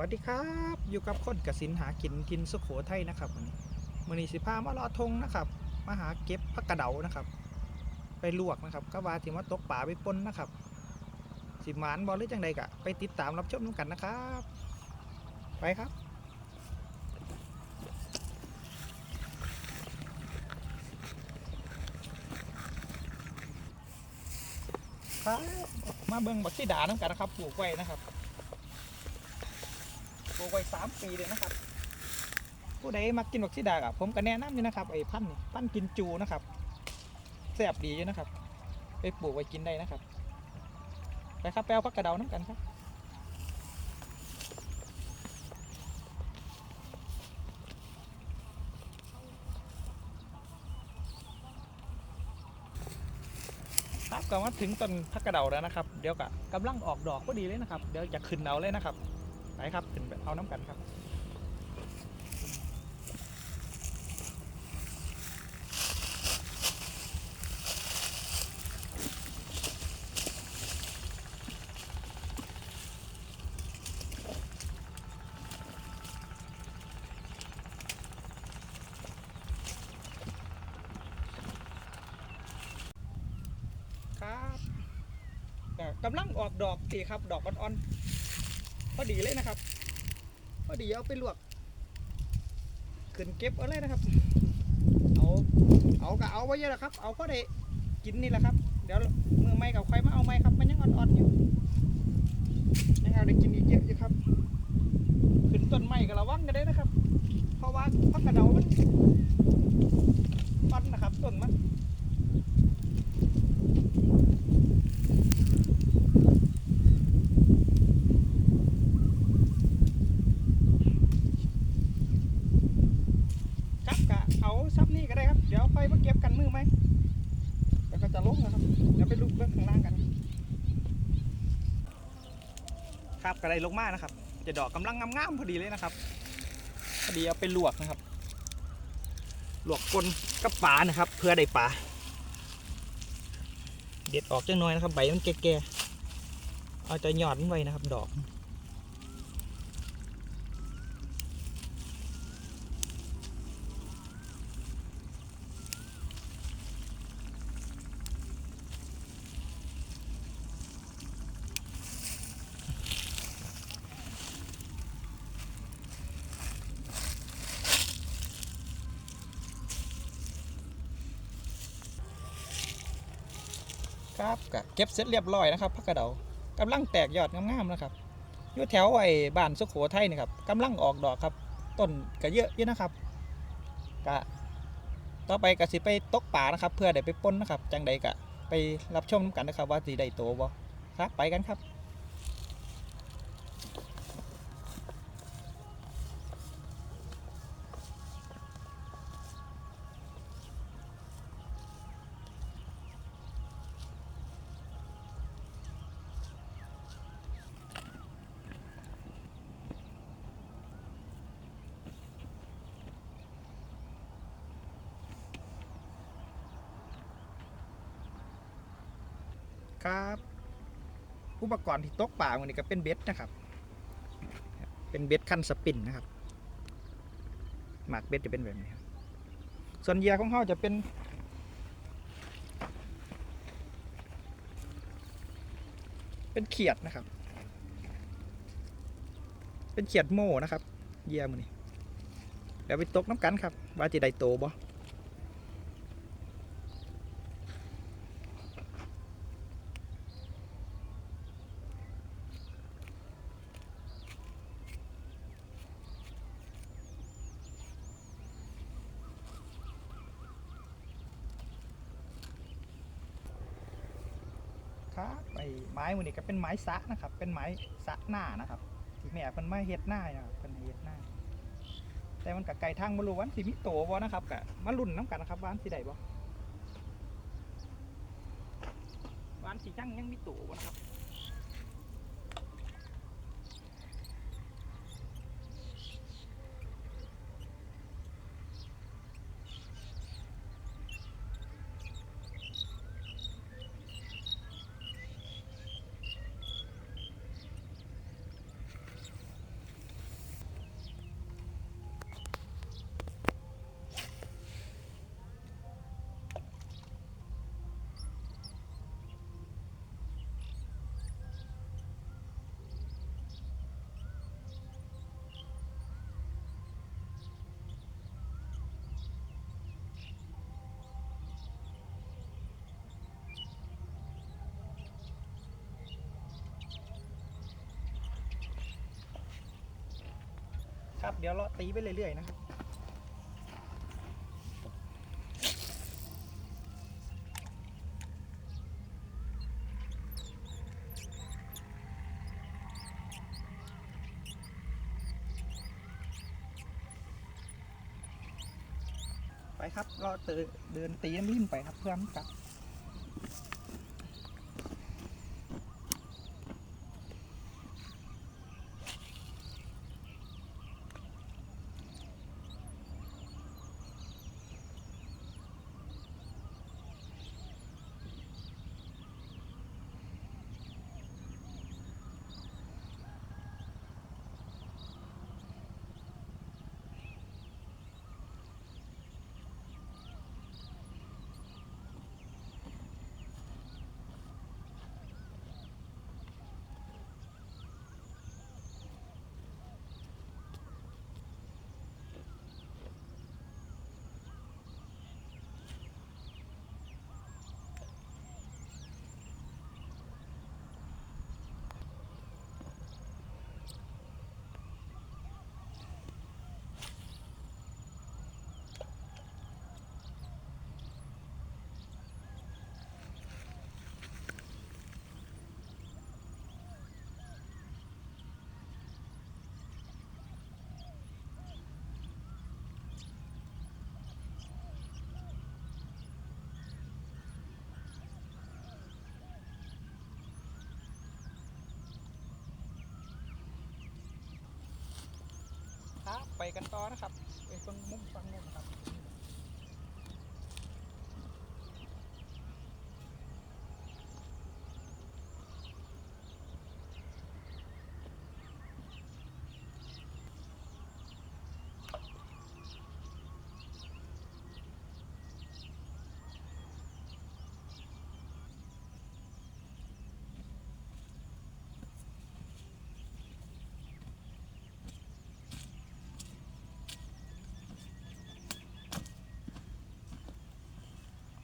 วัสดีครับ อยู่กับคนกสินหากินกินสุโขทัยนะครับวันนี้มือนี้สิพามาลอทงนะครับมาหาเก็บผักกระเดานะครับ ไปลวกนะครับก็ว่าที่ว่าตกป่าไปปนนะครับ สิหมานบอลหรือจังใดกะไปติดตามรับชมกันนะครับ ไปครับครับมาเบิ่งบักซีดาน้ำกันนะครับปลูกไว้นะครับ ลูกไว้สามปีเลยนะครับ ผู้ใดมากินบักซีดาอะผมก็แนะนำอยู่นะครับไอ้พันธุ์นี่พันธุ์กินจูนะครับแซ่บดีอยู่นะครับ ไปปลูกไว้กินได้นะครับไปครับแปลวพักกระเดาน้ำกันครับครับก็มาถึงต้นพักกระเดาแล้วนะครับ เดี๋ยวก็กำลังออกดอกพอดีเลยนะครับ เดี๋ยวจะขึ้นเอาเลยนะครับ ไปครับขึ้นไปเอาน้ำกันครับครับกำลังออกดอกสีครับ ดอกอ่อนๆ พอดีเลยนะครับ พอดีเอาไปลวกขึ้นเก็บเอาเลยนะครับ เอาเอาก็เอาไว้เยอะแล้วครับ เอาพอได้กินนี่แหละครับ เดี๋ยวมือไม่กับใครมาเอาไม้ครับ มันยังอ่อนๆอยู่นะครับได้กินอีกเยอะอยู่ครับ ขึ้นต้นไม้ก็ระวังกันได้นะครับ เพราะว่าพักกระเดามันปันนะครับต้นมัน ครับกะเอาซับนี่ก็ได้ครับ เดี๋ยวค่อยมาเก็บกันมือไหมแล้วก็จะลงนะครับ เดี๋ยวไปลุกเบื้องข้างล่างกัน ครับก็ได้ลงมานะครับ จะดอกกำลังงามๆพอดีเลยนะครับ พอดีเอาไปลวกนะครับ ลวกกลนกับปลานะครับ เพื่อได้ปลาเด็ดออกจังน้อยนะครับ ใบมันแก่ๆเอาจะหยอดมันไว้นะครับ ดอก ครับก็เก็บเสร็จเรียบร้อยนะครับพักกระเดากำลังแตกยอดงามๆนะครับอยู่แถวไอ้บ้านสุโขทัยนี่ครับกำลังออกดอกครับ ต้นก็เยอะเยอะนะครับก็ต่อไปก็สิไปตกป่านะครับ เพื่อได้ไปปนนะครับ จังใดก็ไปรับชมกันนะครับ ว่าสีได้โตบ่ครับไปกันครับ ครับอุปกรณ์ที่ตกป่าวันนี้ก็เป็นเบ็ดนะครับ เป็นเบ็ดคันสปินนะครับหมากเบ็ดจะเป็นแบบนี้ครับส่วนเหยื่อของเขาจะเป็นเป็นเขียดนะครับ เป็นเขียดโม่นะครับ เยื่อมันนี่เดี๋ยวไปตกน้ำกันครับ ว่าจะได้โตบ่ ครับไอ้ไม้มันนี่ก็เป็นไม้สะนะครับ เป็นไม้สะหน้านะครับที่แม่เพิ่นมาเฮ็ดหน้านะครับเพิ่นเฮ็ดหน้า แต่มันกับไก่ทางบ่รู้วันสิมีโตบ่นะครับกะมาลุ่นน้ำกันนะครับวาอันสิได้บ่วาอันสิจังยังมีโตบ่นะครับ ครับ เดี๋ยวเราตีไปเรื่อยๆนะครับไปครับ เราเดินตีน้ำลิ้นไปครับเพื่อนครับ ไป กันต่อนะครับไปตรงมุมฟังนู้นครับ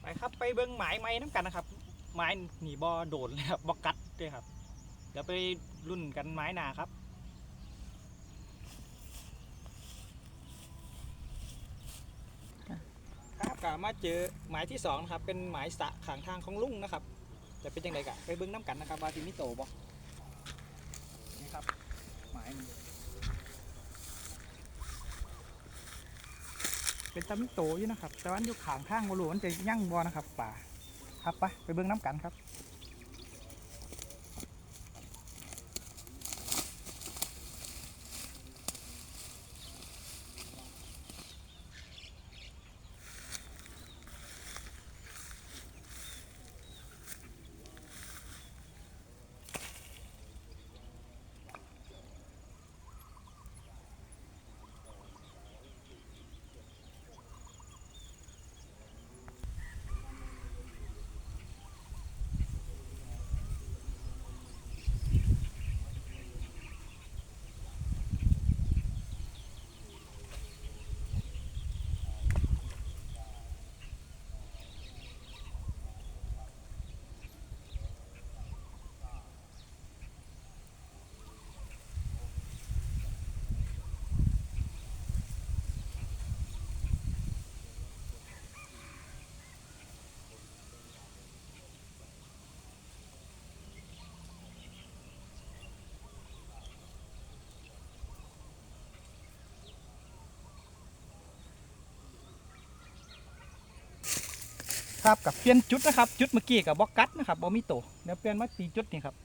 ไป ครับไปเบิ้งหมายไม้น้ำกันนะครับไม้หนีบอโดดเลยครับบอกัดด้วยครับ เดี๋ยวไปรุ่นกันไม้หนาครับครับกะมาเจอหมายที่สองนะครับเป็นหมายสระขางทางของลุงนะครับจะเป็นยังไงกะไปเบิ้งน้ำกันนะครับว่าที่มิโตบอนี่ครับหมาย เป็นต้มิโตอยู่นะครับ แต่ว่าอยู่ขางข้างบรูมันจะยั่งบอนะครับป่าครับไปไปเบื้องน้ำกันครับ ครับกับเปลี่ยนจุดนะครับ จุดเมื่อกี้กับบล็อกกัดนะครับบอมิโตเดี๋ยวเปลี่ยนมาตีจุดนี่ครับ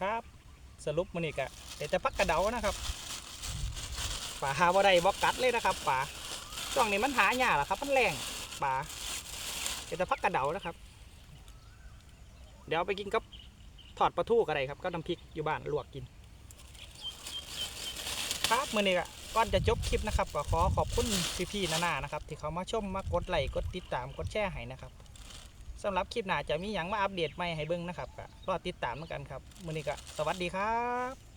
ครับ สรุปมันอีกอะเดี๋ยวจะพักกระเดานะครับป่าหาบ่ได้บ่กัดเลยนะครับป่าช่วงนี้มันหายาหละครับ มันแรงป่าเดี๋ยวจะพักกระเดานะครับ เดี๋ยวไปกินกับทอดปลาทูก็ได้ครับก็น้ำพริกอยู่บ้านลวกกิน ครับมื่อนี้ก็ก่อนจะจบคลิปนะครับก็ขอขอบคุณพี่ๆนานานะครับ ที่เขามาชมมากดไลค์กดติดตามกดแชร์ให้นะครับ สำหรับคลิปหน้าจะมีอย่างมาอัปเดตใหม่ให้เบิ่งนะครับก็รอติดตามเหมือนกันครับมื่อนี้ก็สวัสดีครับ